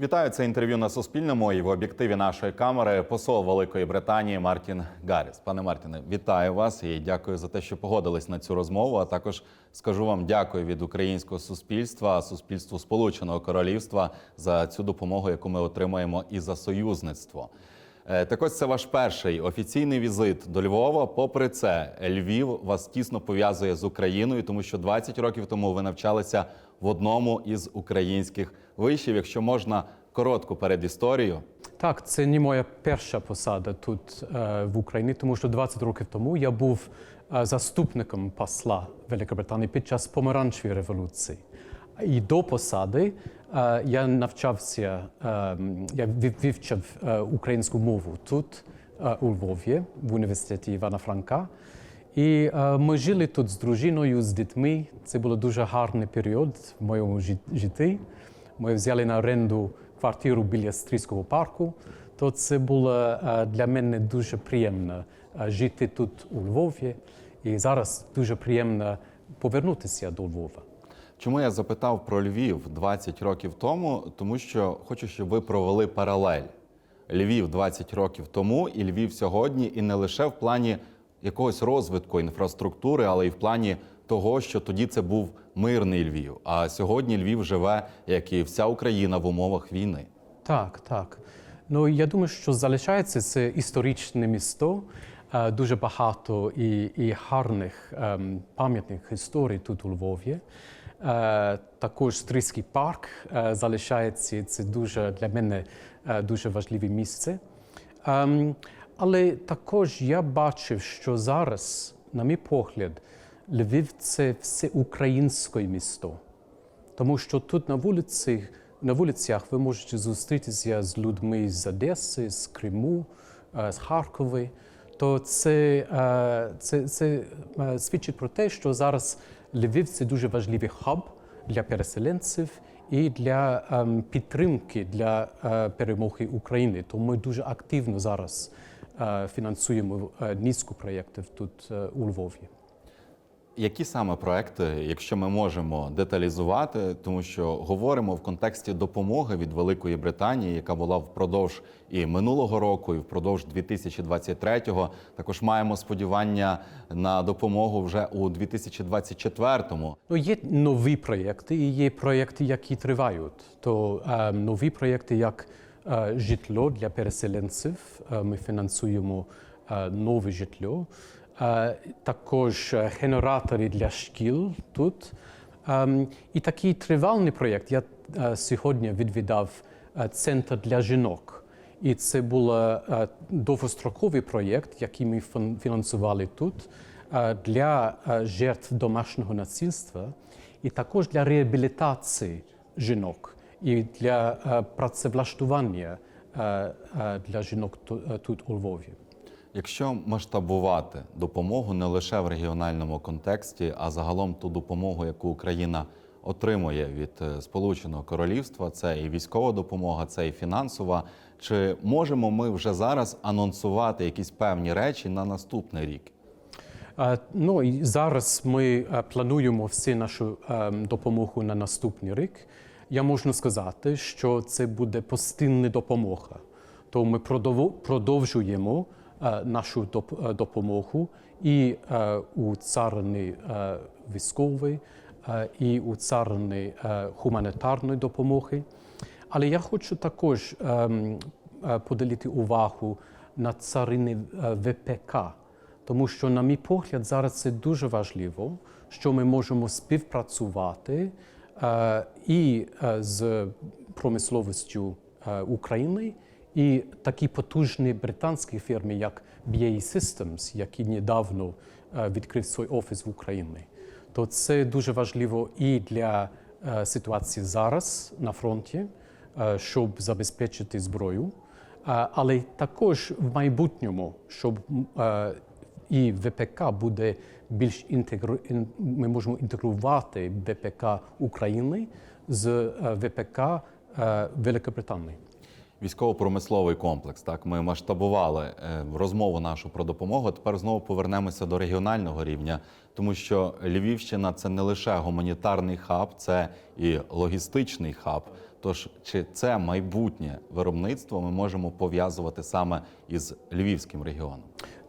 Вітаю це інтерв'ю на Суспільному і в об'єктиві нашої камери посол Великої Британії Мартін Гарріс. Пане Мартіне, вітаю вас і дякую за те, що погодились на цю розмову. А також скажу вам дякую від українського суспільства, суспільству Сполученого Королівства за цю допомогу, яку ми отримаємо, і за союзництво. Е, Так ось це ваш перший офіційний візит до Львова. Попри це, Львів вас тісно пов'язує з Україною, тому що 20 років тому ви навчалися в одному із українських вишів. Якщо можна коротку передісторію. Так, це не моя перша посада тут е, в Україні, тому що 20 років тому я був е, заступником посла Великобританії під час помаранчевої революції. І до посади е, я навчався, я вив- вивчав е, українську мову тут, у Львові, в університеті Івана Франка. І ми жили тут з дружиною, з дітьми. Це був дуже гарний період в моєму житті. Ми взяли на оренду квартиру біля Стрийського парку. То це було е, для мене дуже приємно е, жити тут у Львові. І зараз дуже приємно повернутися до Львова. Чому я запитав про Львів 20 років тому? Тому що хочу, щоб ви провели паралель. Львів 20 років тому і Львів сьогодні, і не лише в плані якогось розвитку інфраструктури, але й в плані того, що тоді це був мирний Львів. А сьогодні Львів живе, як і вся Україна в умовах війни. Так, так. Ну я думаю, що залишається це історичне місто. Е, Дуже багато і, і гарних ем, пам'ятних історій тут у Львові. Е, також Стрийський парк е, залишається. Це дуже для мене е, дуже важливе місце. Ем, але також я бачив, що зараз, на мій погляд, Львів це все українське місто. Тому що тут на вулиці, на вулицях ви можете зустрітися з людьми з Одеси, з Криму, е, з Харкова. То це, е, це, це е, свідчить про те, що зараз Львів це дуже важливий хаб для переселенців і для ем, підтримки для перемоги України. Тому ми дуже активно зараз фінансуємо низку проєктів тут у Львові. Які саме проекти, якщо ми можемо деталізувати, тому що говоримо в контексті допомоги від Великої Британії, яка була впродовж і минулого року, і впродовж 2023-го, також маємо сподівання на допомогу вже у 2024-му. Ну, є нові проєкти і є проєкти, які тривають. То е, нові проєкти, як е, житло для переселенців. Е, ми фінансуємо е, нове житло. Е, також е, генератори для шкіл тут. Ем, і такий тривалий проєкт. Я е, сьогодні відвідав центр для жінок. І це був довгостроковий проєкт, який ми фін- фінансували тут для жертв домашнього насильства і також для реабілітації жінок і для працевлаштування для жінок тут у Львові. Якщо масштабувати допомогу не лише в регіональному контексті, а загалом ту допомогу, яку Україна отримує від е, Сполученого Королівства, це і військова допомога, це і фінансова. Чи можемо ми вже зараз анонсувати якісь певні речі на наступний рік? Ну і зараз ми е, плануємо всю нашу е, допомогу на наступний рік. Я можу сказати, що це буде постійна допомога. То ми продовжуємо нашу доп- е, допомогу і е, у царині е, військової, е, і у царині е, гуманітарної допомоги. Але я хочу також ем, е, поділити увагу на царині е, ВПК. Тому що, на мій погляд, зараз це дуже важливо, що ми можемо співпрацювати е, і е, з промисловістю е, України, і такі потужні британські фірми, як BAE Systems, які недавно е, відкрив свій офіс в Україні. То це дуже важливо і для е, ситуації зараз на фронті, е, щоб забезпечити зброю. Але також в майбутньому, щоб і ВПК буде більш інтегру... ми можемо інтегрувати ВПК України з ВПК Великобританії. Військово-промисловий комплекс. Так, ми масштабували е, розмову нашу про допомогу. Тепер знову повернемося до регіонального рівня, тому що Львівщина це не лише гуманітарний хаб, це і логістичний хаб. Тож, чи це майбутнє виробництво ми можемо пов'язувати саме із львівським регіоном?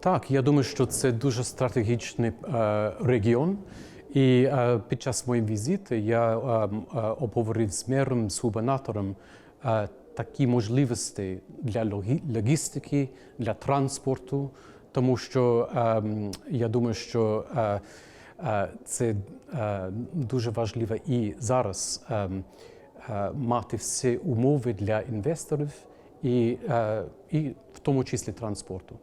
Так, я думаю, що це дуже стратегічний е, регіон. І е, під час моєї візити я е, е, обговорив з мером, з губернатором е, такі можливості для логістики, для транспорту, тому що е, я думаю, що е, е, це е, дуже важливо і зараз е, е, мати всі умови для інвесторів і, і в тому числі транспорту.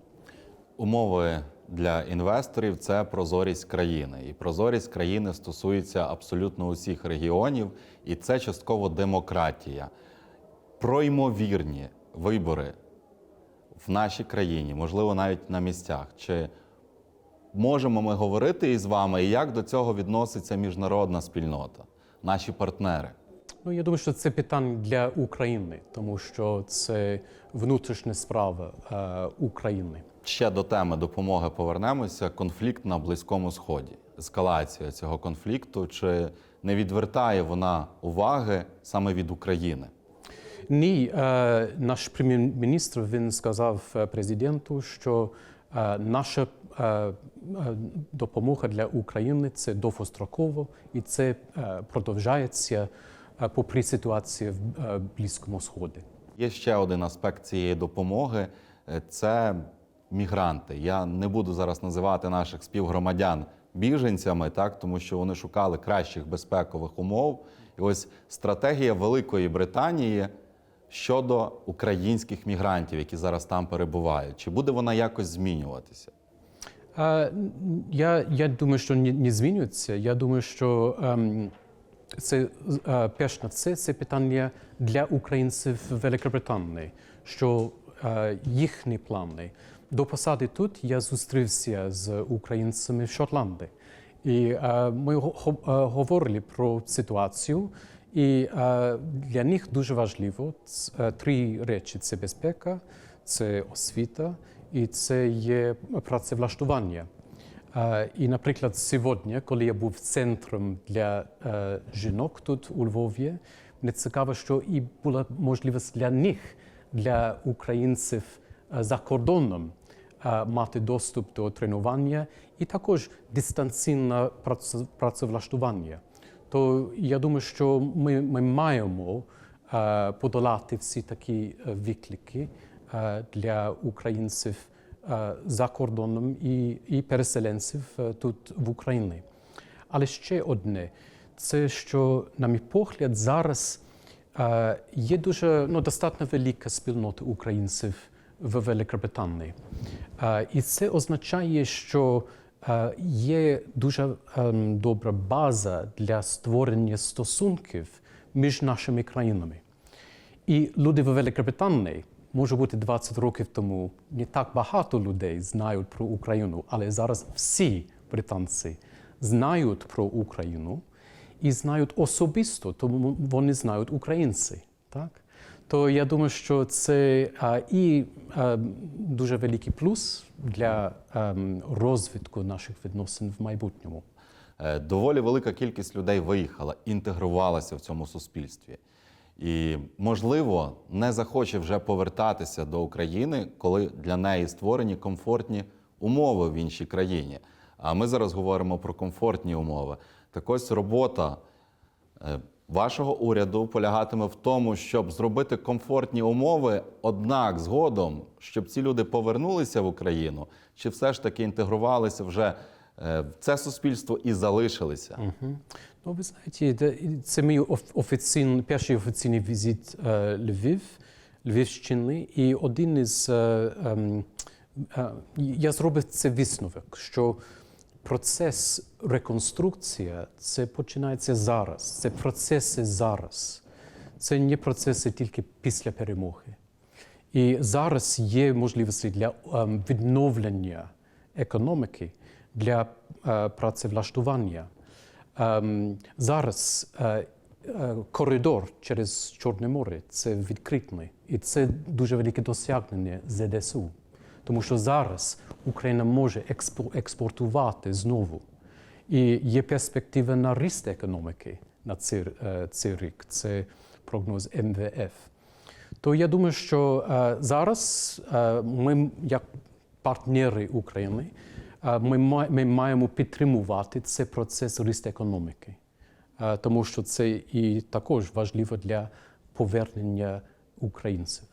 Умови для інвесторів це прозорість країни. І прозорість країни стосується абсолютно усіх регіонів, і це частково демократія. Про ймовірні вибори в нашій країні, можливо, навіть на місцях. Чи можемо ми говорити із вами, і як до цього відноситься міжнародна спільнота, наші партнери? Ну, я думаю, що це питання для України, тому що це внутрішня справа е, України. Ще до теми допомоги повернемося. Конфлікт на Близькому Сході. Ескалація цього конфлікту. Чи не відвертає вона уваги саме від України? Ні, е, наш прем'єр-міністр він сказав е, президенту, що е, наша допомога для України це довгостроково і це продовжається попри ситуацію в Близькому Сході. Є ще один аспект цієї допомоги це мігранти. Я не буду зараз називати наших співгромадян біженцями, так тому що вони шукали кращих безпекових умов. І ось стратегія Великої Британії щодо українських мігрантів, які зараз там перебувають. Чи буде вона якось змінюватися? Е, Я, я думаю, що не, не змінюється. Я думаю, що ем, це е, перш на все це питання для українців Великобританії, що е, їхні плани. До посади тут я зустрівся з українцями в Шотландії. І е, ми го- е, говорили про ситуацію, і для них дуже важливо е, три речі: це безпека, це освіта і це є працевлаштування. І, наприклад, сьогодні, коли я був центром для е, жінок тут у Львові, мені цікаво, що і була можливість для них, для українців е, за кордоном, мати доступ до тренування і також дистанційне праце- працевлаштування. То я думаю, що ми, ми маємо е, подолати всі такі е, виклики е, для українців за кордоном і, і переселенців тут в Україні. Але ще одне, це що, на мій погляд, зараз є дуже ну, достатньо велика спільнота українців в Великобританії. І це означає, що є дуже ем, добра база для створення стосунків між нашими країнами. І люди в Великобританії, може бути 20 років тому, не так багато людей знають про Україну, але зараз всі британці знають про Україну і знають особисто, тому вони знають українці. Так? То я думаю, що це і дуже великий плюс для ем, розвитку наших відносин в майбутньому. Е, Доволі велика кількість людей виїхала, інтегрувалася в цьому суспільстві. І, можливо, не захоче вже повертатися до України, коли для неї створені комфортні умови в іншій країні. А ми зараз говоримо про комфортні умови. Так ось робота е, вашого уряду полягатиме в тому, щоб зробити комфортні умови, однак згодом, щоб ці люди повернулися в Україну, чи все ж таки інтегрувалися вже е, в це суспільство і залишилися. Мгм. Ну, ви знаєте, це мій оф- офіційний, перший офіційний візит е, Львів, Львівщини, і один із е, ем, е, я зробив це висновок, що процес реконструкції це починається зараз, це процеси зараз. Це не процеси тільки після перемоги. І зараз є можливості для ем, відновлення економіки, для е, працевлаштування. Ем, зараз е, е, коридор через Чорне море це відкритий. І це дуже велике досягнення ЗДСУ. Тому що зараз Україна може експо- експортувати знову. І є перспектива на ріст економіки на цей, цей рік. Це прогноз МВФ. То я думаю, що е, зараз е, ми, як партнери України, е, ми, ми маємо підтримувати цей процес росту економіки, тому що це і також важливо для повернення українців.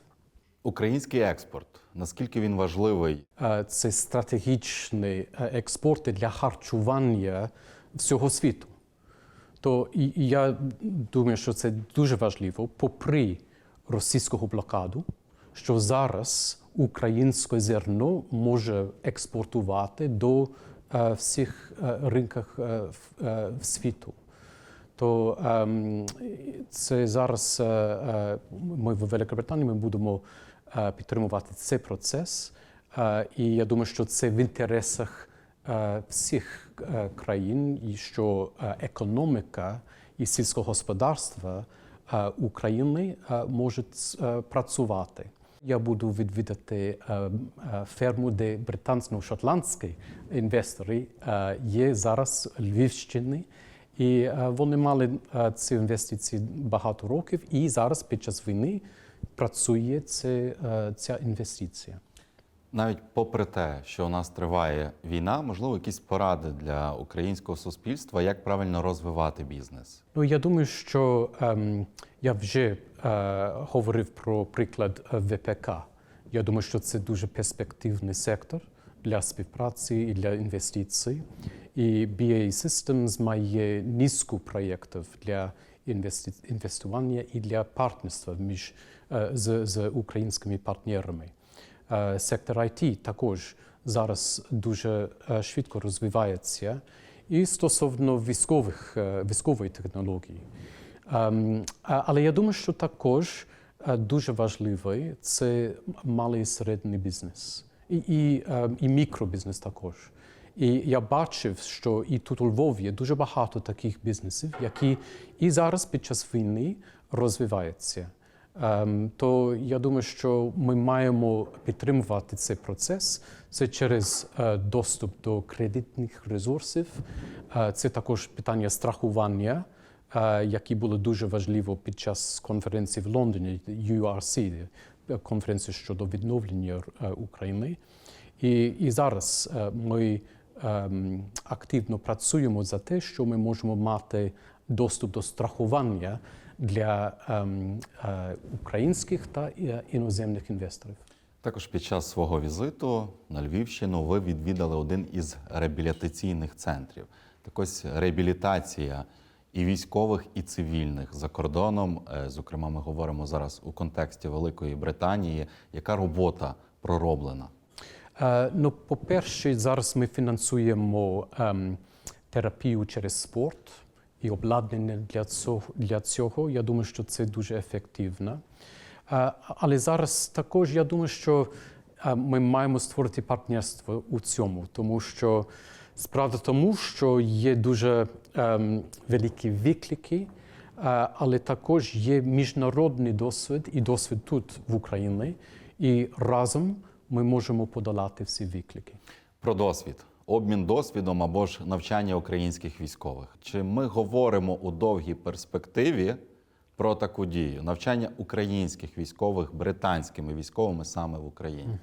Український експорт, наскільки він важливий? Е, Це стратегічний е, експорт для харчування всього світу. То я думаю, що це дуже важливо, попри російського блокаду, що зараз українське зерно може експортувати до е, всіх ринках світу. То ем, це зараз ми в Великобританії ми будемо підтримувати цей процес. Е, і я думаю, що це в інтересах е, всіх е, країн, і що е, економіка і сільського господарства е, України е, можуть е, працювати. Я буду відвідати е, е, ферму, де британсько-шотландські інвестори е, є зараз в Львівщині. І е, вони мали е, ці інвестиції багато років, і зараз під час війни працює це, е, ця інвестиція. Навіть попри те, що у нас триває війна, можливо, якісь поради для українського суспільства, як правильно розвивати бізнес. Ну, я думаю, що ем, я вже е, говорив про приклад е, ВПК. Я думаю, що це дуже перспективний сектор для співпраці і для інвестицій. І BAE Systems має низку проєктів для інвестування і для партнерства між з, з українськими партнерами. Е, Сектор IT також зараз дуже е, швидко розвивається і стосовно військових, е, військової технології. Ем, Але я думаю, що також е, дуже важливий це малий і середній бізнес, і, і, ем, і мікробізнес також. І я бачив, що і тут у Львові є дуже багато таких бізнесів, які і зараз під час війни розвиваються. Ем, то я думаю, що ми маємо підтримувати цей процес. Це через е, доступ до кредитних ресурсів. Е, це також питання страхування, е, які було дуже важливо під час конференції в Лондоні, URC, конференції щодо відновлення України. І, і зараз ми ем, активно працюємо за те, що ми можемо мати доступ до страхування для ем, е, українських та е, іноземних інвесторів. Також під час свого візиту на Львівщину ви відвідали один із реабілітаційних центрів. Так ось реабілітація і військових, і цивільних за кордоном. Е, Зокрема, ми говоримо зараз у контексті Великої Британії. Яка робота пророблена? Ну, по-перше, зараз ми фінансуємо ем, терапію через спорт і обладнання для цього, для цього. Я думаю, що це дуже ефективно. Е, але зараз також я думаю, що е, ми маємо створити партнерство у цьому, тому що справа в тому, що є дуже ем, великі виклики, е, але також є міжнародний досвід і досвід тут в Україні, і разом ми можемо подолати всі виклики. Про досвід, обмін досвідом або ж навчання українських військових. Чи ми говоримо у довгій перспективі про таку дію навчання українських військових британськими військовими саме в Україні?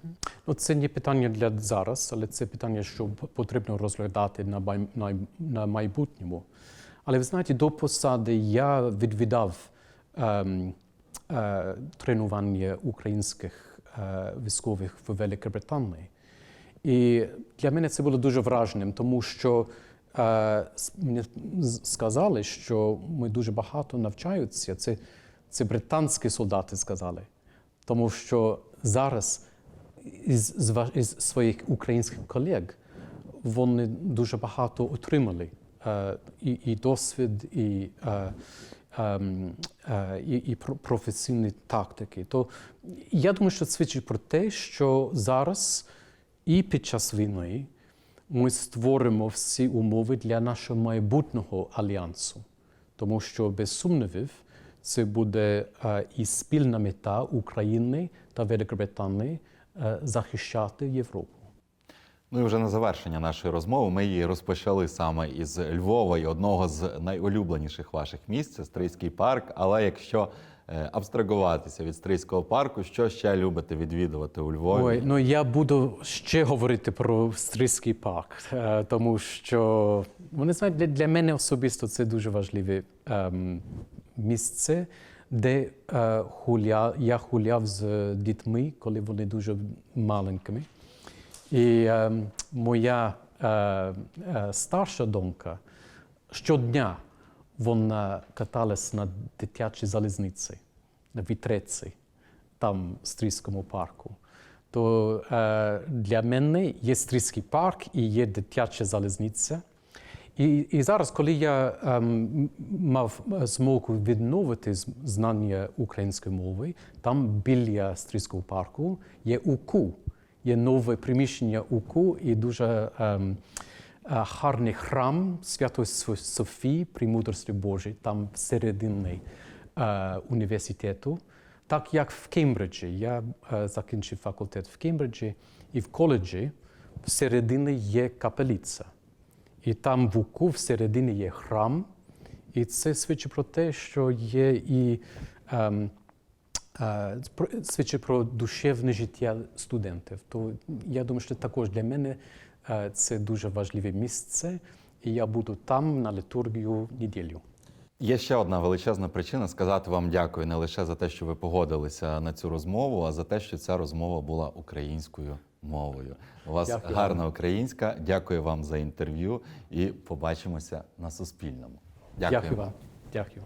Ну, це не питання для зараз, але це питання, що потрібно розглядати на, майбутньому. Але ви знаєте, до посади я відвідав ем, е, тренування українських е, військових в Великій Британії. І для мене це було дуже враженим, тому що е, мені сказали, що ми дуже багато навчаються. Це, це британські солдати сказали. Тому що зараз із, із своїх українських колег вони дуже багато отримали е, і, і досвід, і, е, ем, е, і, професійні тактики. То я думаю, що свідчить про те, що зараз і під час війни ми створимо всі умови для нашого майбутнього альянсу, тому що без сумнівів це буде е, і спільна мета України та Великобританії е, захищати Європу. Ну і вже на завершення нашої розмови ми її розпочали саме із Львова і одного з найулюбленіших ваших місць Стрийський парк. Але якщо абстрагуватися від стрийського парку. Що ще любите відвідувати у Львові? Ой, ну я буду ще говорити про Стрийський парк, е, тому що вони знають, для, мене особисто це дуже важливе ем, місце, де е, гуля, я гуляв з дітьми, коли вони дуже маленькими. І ем, моя е, е, старша донька щодня вона каталась на дитячій залізниці, на вітреці, там в Стрийському парку. То е, для мене є Стрийський парк і є дитяча залізниця. І, і зараз, коли я ем, мав змогу відновити знання української мови, там біля Стрийського парку є УКУ, є нове приміщення УКУ і дуже ем, гарний храм Святої Софії при мудрості Божій, там всередині е, університету. Так як в Кембриджі. Я е, закінчив факультет в Кембриджі, і в коледжі всередині є капеліця. І там в УКУ всередині є храм, і це свідчить про те, що є і ем, е, свідчить про душевне життя студентів. То я думаю, що також для мене е, це дуже важливе місце, і я буду там на літургію неділю. Є ще одна величезна причина сказати вам дякую не лише за те, що ви погодилися на цю розмову, а за те, що ця розмова була українською мовою. У вас Дякую. гарна українська. Дякую вам за інтерв'ю і побачимося на Суспільному. Дякую. Дякую вам. Дякую.